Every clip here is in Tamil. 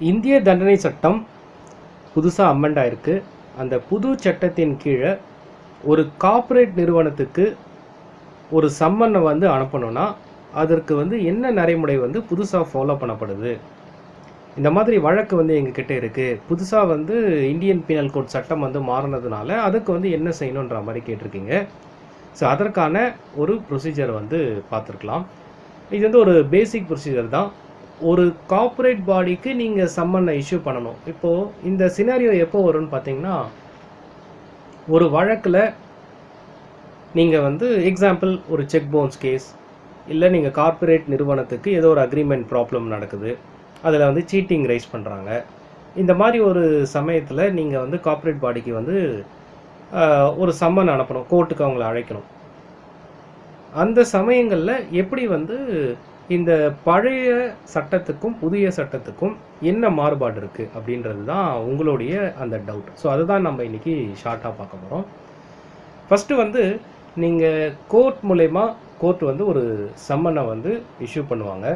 இந்திய தண்டனை சட்டம் புதுசாக அமெண்ட் ஆயிருக்கு அந்த புது சட்டத்தின் கீழே ஒரு கார்ப்பரேட் நிறுவனத்துக்கு ஒரு சம்மனை வந்து அனுப்பணும்னா அதற்கு வந்து என்ன நடைமுறை வந்து புதுசாக ஃபாலோ பண்ணப்படுது? இந்த மாதிரி வழக்கு வந்து எங்ககிட்ட இருக்குது புதுசாக வந்து இந்தியன் பீனல் கோட் சட்டம் வந்து மாறினதுனால அதுக்கு வந்து என்ன செய்யணுன்ற மாதிரி கேட்டிருக்கீங்க. ஸோ அதற்கான ஒரு ப்ரொசீஜர் வந்து பார்த்துருக்கலாம். இது வந்து ஒரு பேசிக் ப்ரொசீஜர் தான். ஒரு கார்ப்பரேட் பாடிக்கு நீங்கள் சம்மனை இஷ்யூ பண்ணணும். இப்போது இந்த சினாரியோ எப்போ வரும்னு பார்த்தீங்கன்னா ஒரு வழக்கில் நீங்கள் வந்து எக்ஸாம்பிள் ஒரு செக் பவுன்ஸ் கேஸ் இல்லை நீங்கள் கார்ப்பரேட் நிறுவனத்துக்கு ஏதோ ஒரு அக்ரிமெண்ட் ப்ராப்ளம் நடக்குது அதில் வந்து சீட்டிங் ரைஸ் பண்ணுறாங்க இந்த மாதிரி ஒரு சமயத்தில் நீங்கள் வந்து கார்ப்பரேட் பாடிக்கு வந்து ஒரு சம்மன் அனுப்பணும் கோர்ட்டுக்கு அவங்கள அழைக்கணும். அந்த சமயங்களில் எப்படி வந்து இந்த பழைய சட்டத்துக்கும் புதிய சட்டத்துக்கும் என்ன மாறுபாடு இருக்குது அப்படின்றது தான் உங்களுடைய அந்த டவுட் ஸோ அதுதான் நம்ம இன்னைக்கு ஷார்ட்டாக பார்க்க போகிறோம் ஃபஸ்ட்டு வந்து நீங்கள் கோர்ட் மூலயமா கோர்ட் வந்து ஒரு சம்மனை வந்து இஷ்யூ பண்ணுவாங்க.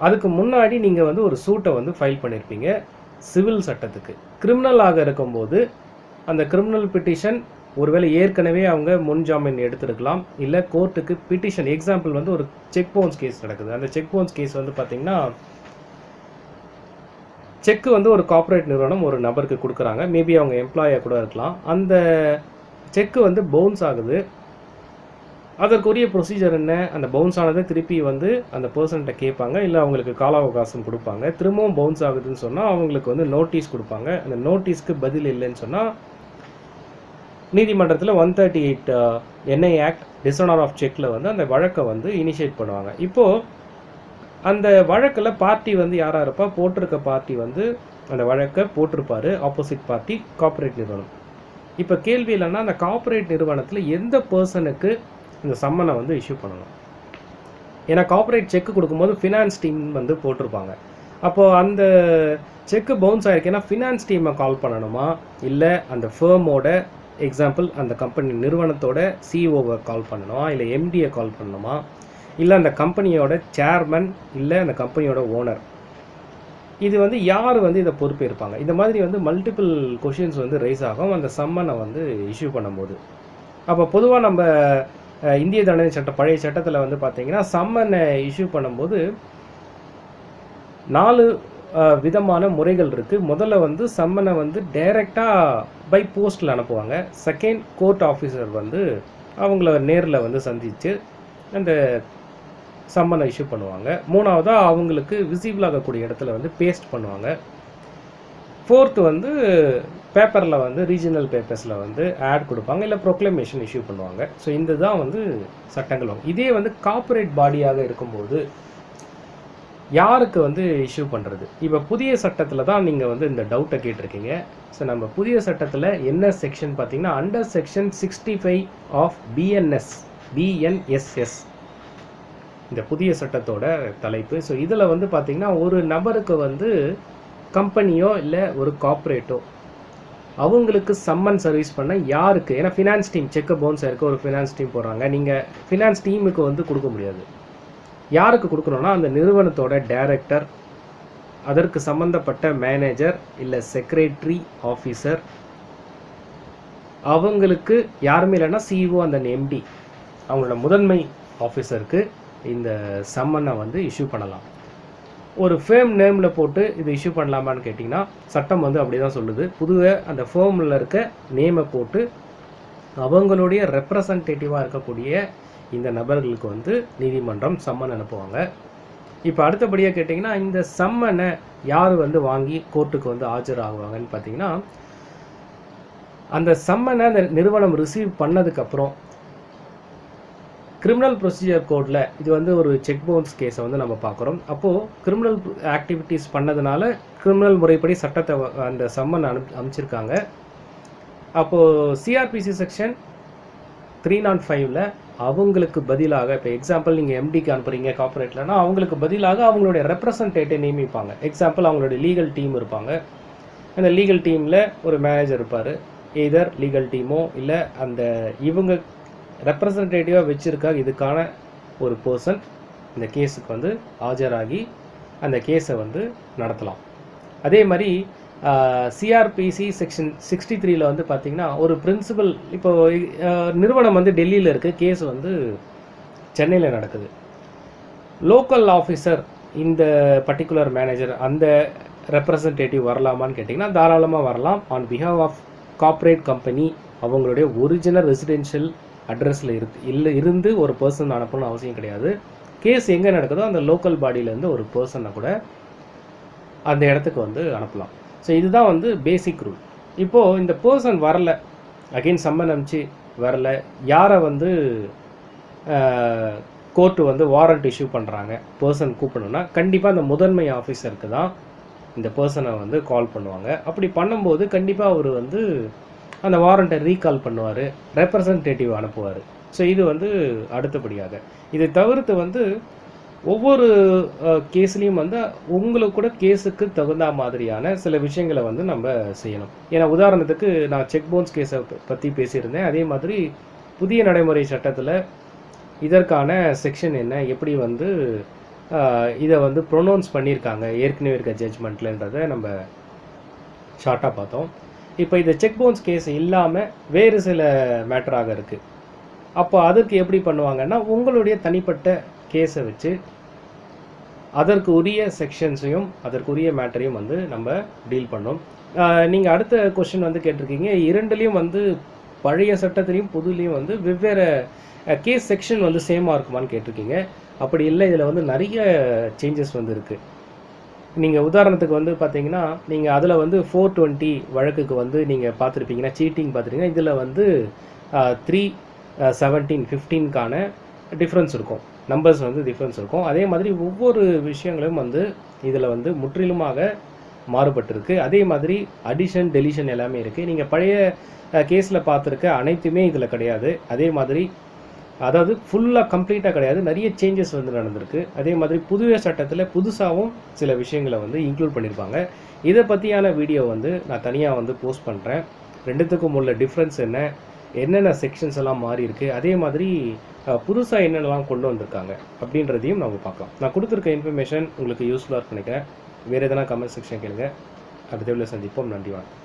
அதுக்கு முன்னாடி நீங்கள் வந்து ஒரு சூட்டை வந்து ஃபைல் பண்ணியிருப்பீங்க சிவில் சட்டத்துக்கு. கிரிமினலாக இருக்கும்போது அந்த கிரிமினல் பிட்டிஷன் ஒருவேளை ஏற்கனவே அவங்க முன் ஜாமீன் எடுத்திருக்கலாம் இல்லை கோர்ட்டுக்கு பிட்டிஷன் எக்ஸாம்பிள் வந்து ஒரு செக் பவுன்ஸ் கேஸ் நடக்குது. அந்த செக் பவுன்ஸ் கேஸ் வந்து பார்த்தீங்கன்னா செக் வந்து ஒரு கார்ப்பரேட் நிறுவனம் ஒரு நபருக்கு கொடுக்குறாங்க. மேபி அவங்க எம்ப்ளாயாக கூட இருக்கலாம். அந்த செக்கு வந்து பவுன்ஸ் ஆகுது. அதற்குரிய ப்ரொசீஜர் என்ன? அந்த பவுன்ஸ் ஆனதை திருப்பி வந்து அந்த பர்சன்கிட்ட கேட்பாங்க. இல்லை அவங்களுக்கு கால அவகாசம் கொடுப்பாங்க. திரும்பவும் பவுன்ஸ் ஆகுதுன்னு சொன்னால் அவங்களுக்கு வந்து நோட்டீஸ் கொடுப்பாங்க. அந்த நோட்டீஸ்க்கு பதில் இல்லைன்னு சொன்னால் நீதிமன்றத்தில் one thirty eight NI act dishonour of செக்கில் வந்து அந்த வழக்கை வந்து இனிஷியேட் பண்ணுவாங்க. இப்போது அந்த வழக்கில் பார்ட்டி வந்து யாராக இருப்பா? போட்டிருக்க பார்ட்டி வந்து அந்த வழக்கை போட்டிருப்பார். ஆப்போசிட் பார்ட்டி கார்ப்பரேட் நிறுவனம். இப்போ கேள்வி இல்லைன்னா அந்த கார்ப்பரேட் நிறுவனத்தில் எந்த பர்சனுக்கு இந்த சம்மனை வந்து இஷ்யூ பண்ணணும்? ஏன்னா கார்ப்பரேட் செக் கொடுக்கும்போது ஃபினான்ஸ் டீம் வந்து போட்டிருப்பாங்க. அப்போது அந்த செக்கு பவுன்ஸ் ஆயிருக்குன்னா ஃபினான்ஸ் டீமை கால் பண்ணணுமா? இல்லை அந்த ஃபேமோட எக்ஸாம்பிள் அந்த கம்பெனி நிறுவனத்தோட சிஇஓவை கால் பண்ணணுமா? இல்லை எம்டியை கால் பண்ணணுமா? இல்லை அந்த கம்பெனியோட சேர்மன் இல்லை அந்த கம்பெனியோட ஓனர் இது வந்து யார் வந்து இதை பொறுப்பேற்பாங்க இந்த மாதிரி வந்து மல்டிபிள் கொஷின்ஸ் வந்து ரைஸ் ஆகும். அந்த சம்மனை வந்து இஷ்யூ பண்ணும்போது. அப்போ பொதுவாக நம்ம இந்திய தண்டனை சட்டம் பழைய சட்டத்தில் வந்து பார்த்தீங்கன்னா சம்மனை இஷ்யூ பண்ணும்போது நாலு விதமான முறைகள் இருக்குது முதல்ல வந்து சம்மனை வந்து டைரெக்டாக பை போஸ்ட்டில் அனுப்புவாங்க. செகண்ட் கோர்ட் ஆஃபீஸர் வந்து அவங்கள நேரில் வந்து சந்தித்து அந்த சம்மனை இஷ்யூ பண்ணுவாங்க. மூணாவதாக அவங்களுக்கு விசிபிள் ஆகக்கூடிய இடத்துல வந்து பேஸ்ட் பண்ணுவாங்க. ஃபோர்த்து வந்து பேப்பரில் வந்து ரீஜனல் பேப்பர்ஸில் வந்து ஆட் கொடுப்பாங்க. இல்லை ப்ரொக்ளமேஷன் இஷ்யூ பண்ணுவாங்க. ஸோ இந்த தான் வந்து சட்டங்களும் இதே வந்து கார்ப்பரேட் பாடியாக இருக்கும்போது யாருக்கு வந்து இஷ்யூ பண்ணுறது இப்போ புதிய சட்டத்தில் தான் நீங்கள் வந்து இந்த டவுட்டை கேட்டிருக்கீங்க. ஸோ நம்ம புதிய சட்டத்தில் என்ன செக்ஷன் பார்த்தீங்கன்னா under section sixty five of BNS BNSS இந்த புதிய சட்டத்தோட தலைப்பு. ஸோ இதில் வந்து பார்த்தீங்கன்னா ஒரு நபருக்கு வந்து கம்பெனியோ இல்லை ஒரு கார்ப்பரேட்டோ அவங்களுக்கு சம்மன் சர்வீஸ் பண்ண யாருக்கு? ஏன்னா ஃபினான்ஸ் டீம் செக் பவுன்ஸ் இருக்க ஒரு ஃபினான்ஸ் டீம் போடுறாங்க. நீங்கள் ஃபினான்ஸ் டீமுக்கு வந்து கொடுக்க முடியாது. யாருக்கு கொடுக்கணும்னா அந்த நிறுவனத்தோட டைரக்டர் அதற்கு சம்பந்தப்பட்ட மேனேஜர் இல்லை செக்ரட்டரி ஆஃபீஸர் அவங்களுக்கு யாருமே இல்லைன்னா சிஇஓ அந்த எம்டி அவங்களோட முதன்மை ஆஃபீஸருக்கு இந்த சம்மனை வந்து இஷ்யூ பண்ணலாம். ஒரு ஃபேம் நேமில் போட்டு இது இஷ்யூ பண்ணலாமான்னு கேட்டிங்கன்னா சட்டம் வந்து அப்படி தான் சொல்லுது. புதுவை அந்த ஃபேமில் இருக்க நேமை போட்டு அவங்களுடைய ரெப்ரசன்டேட்டிவாக இருக்கக்கூடிய இந்த நபர்களுக்கு வந்து நீதிமன்றம் சம்மன் அனுப்புவாங்க. இப்போ அடுத்தபடியாக கேட்டிங்கன்னா இந்த சம்மனை யார் வந்து வாங்கி கோர்ட்டுக்கு வந்து ஆஜராகுவாங்கன்னு பார்த்தீங்கன்னா அந்த சம்மனை அந்த நிறுவனம் ரிசீவ் பண்ணதுக்கப்புறம் கிரிமினல் ப்ரொசீஜர் கோடில் இது வந்து ஒரு செக் பவுன்ஸ் கேஸை வந்து நம்ம பார்க்குறோம் அப்போது கிரிமினல் ஆக்டிவிட்டீஸ் பண்ணதுனால கிரிமினல் முறைப்படி சட்டத்தை வ- அந்த சம்மன் அனுப் அமைச்சிருக்காங்க அப்போது சிஆர்பிசி செக்ஷன் த்ரீ நாட் ஃபைவ்ல அவங்களுக்கு பதிலாக இப்போ எக்ஸாம்பிள் நீங்கள் எம்டிக்கு அனுப்புறீங்க கார்பரேட்லனா அவங்களுக்கு பதிலாக அவங்களுடைய ரெப்ரசன்டேட்டை நியமிப்பாங்க. எக்ஸாம்பிள் அவங்களுடைய லீகல் டீம் இருப்பாங்க. அந்த லீகல் டீமில் ஒரு மேனேஜர் இருப்பார். எய்தர் லீகல் டீமோ இல்லை அந்த இவங்க ரெப்ரசன்டேட்டிவாக வச்சுருக்கா இதுக்கான ஒரு பர்சன் இந்த கேஸுக்கு வந்து ஆஜராகி அந்த கேஸை வந்து நடத்தலாம். அதே மாதிரி சிஆர்பிசி செக்ஷன் சிக்ஸ்டி த்ரீல வந்து பார்த்தீங்கன்னா ஒரு பிரின்சிபல் இப்போ நிறுவனம் வந்து டெல்லியில் இருக்குது கேஸ் வந்து சென்னையில் நடக்குது. லோக்கல் ஆஃபீஸர் இந்த பர்டிகுலர் மேனேஜர் அந்த ரெப்ரசன்டேட்டிவ் வரலாமான்னு கேட்டிங்கன்னா தாராளமாக வரலாம். On behalf of corporate company அவங்களுடைய ஒரிஜினல் ரெசிடென்ஷியல் அட்ரஸில் இருக்கு இல்லை இருந்து ஒரு பர்சன் அனுப்பணும்னு அவசியம் கிடையாது. கேஸ் எங்கே நடக்குதோ அந்த லோக்கல் பாடியிலேருந்து ஒரு பர்சனை கூட அந்த இடத்துக்கு வந்து அனுப்பலாம். ஸோ இதுதான் வந்து பேசிக் ரூல் இப்போது இந்த பர்சன் வரல அகைன் சம்மன் அனுப்பிச்சு வரல யாரை வந்து கோர்ட்டு வந்து வாரண்ட் இஷ்யூ பண்ணுறாங்க பர்சன் கூப்பிடணும்னா கண்டிப்பாக அந்த முதன்மை ஆஃபீஸருக்கு தான் இந்த பர்சனை வந்து கால் பண்ணுவாங்க. அப்படி பண்ணும்போது கண்டிப்பாக அவர் வந்து அந்த வாரண்ட்டை ரீகால் பண்ணுவார் ரெப்ரசன்டேட்டிவ் அனுப்புவார். ஸோ இது வந்து அடுத்தபடியாக. இதை தவிர்த்து வந்து ஒவ்வொரு கேஸ்லேயும் வந்து உங்களுக்கு கூட கேஸுக்கு தகுந்த மாதிரியான சில விஷயங்களை வந்து நம்ம செய்யணும். ஏன்னா உதாரணத்துக்கு நான் செக் பவுன்ஸ் கேஸை பற்றி பேசியிருந்தேன். அதே மாதிரி புதிய நடைமுறை சட்டத்தில் இதற்கான செக்ஷன் என்ன எப்படி வந்து இதை வந்து ப்ரொனவுன்ஸ் பண்ணியிருக்காங்க ஏற்கனவே இருக்க ஜட்ஜ்மெண்ட்லன்றதை நம்ம ஷார்ட்டாக பார்த்தோம். இப்போ இந்த செக் பவுன்ஸ் கேஸ் இல்லாமல் வேறு சில மேட்டராக இருக்குது அப்போ அதற்கு எப்படி பண்ணுவாங்கன்னா உங்களுடைய தனிப்பட்ட கேஸை வச்சு அதற்கு உரிய செக்ஷன்ஸையும் அதற்குரிய மேட்டரையும் வந்து நம்ம டீல் பண்ணோம். நீங்கள் அடுத்த கொஷின் வந்து கேட்டிருக்கீங்க. இரண்டுலேயும் வந்து பழைய சட்டத்திலையும் புதுலேயும் வந்து வெவ்வேறு கேஸ் செக்ஷன் வந்து சேமாக இருக்குமான்னு கேட்டிருக்கீங்க. அப்படி இல்லை இதில் வந்து நிறைய சேஞ்சஸ் வந்து இருக்குது நீங்கள் உதாரணத்துக்கு வந்து பார்த்தீங்கன்னா நீங்கள் அதில் வந்து ஃபோர் டுவெண்ட்டி வழக்குக்கு வந்து நீங்கள் பார்த்துருப்பீங்கன்னா சீட்டிங் பார்த்துருக்கீங்கன்னா இதில் வந்து த்ரீ செவன்டீன் ஃபிஃப்டீன்கான டிஃப்ரென்ஸ் இருக்கும். நம்பர்ஸ் வந்து டிஃப்ரென்ஸ் இருக்கும். அதே மாதிரி ஒவ்வொரு விஷயங்களும் வந்து இதில் வந்து முற்றிலுமாக மாறுபட்டிருக்கு. அதே மாதிரி அடிஷன் டெலிஷன் எல்லாமே இருக்குது நீங்கள் பழைய கேஸில் பார்த்துருக்க அனைத்துமே இதில் கிடையாது. அதே மாதிரி அதாவது ஃபுல்லாக கம்ப்ளீட்டாக கிடையாது. நிறைய சேஞ்சஸ் வந்து நடந்திருக்கு. அதே மாதிரி புதிய சட்டத்தில் புதுசாகவும் சில விஷயங்களை வந்து இன்க்ளூட் பண்ணியிருப்பாங்க இதை பற்றியான வீடியோ வந்து நான் தனியாக வந்து போஸ்ட் பண்ணுறேன் ரெண்டுத்துக்கும் உள்ள டிஃப்ரென்ஸ் என்ன? என்னென்ன செக்ஷன்ஸ் எல்லாம் மாறி இருக்கு அதே மாதிரி புதுசாக என்னென்னலாம் கொண்டு வந்திருக்காங்க அப்படின்றதையும் நம்ம பார்க்கலாம். நான் கொடுத்துருக்க இன்ஃபர்மேஷன் உங்களுக்கு யூஸ்ஃபுல்லாக இருக்குன்னு நினைக்கிறேன். வேறு எதனா கமெண்ட் செக்ஷன் கேளுங்க. அடுத்த சந்திப்போம். நன்றி வணக்கம்.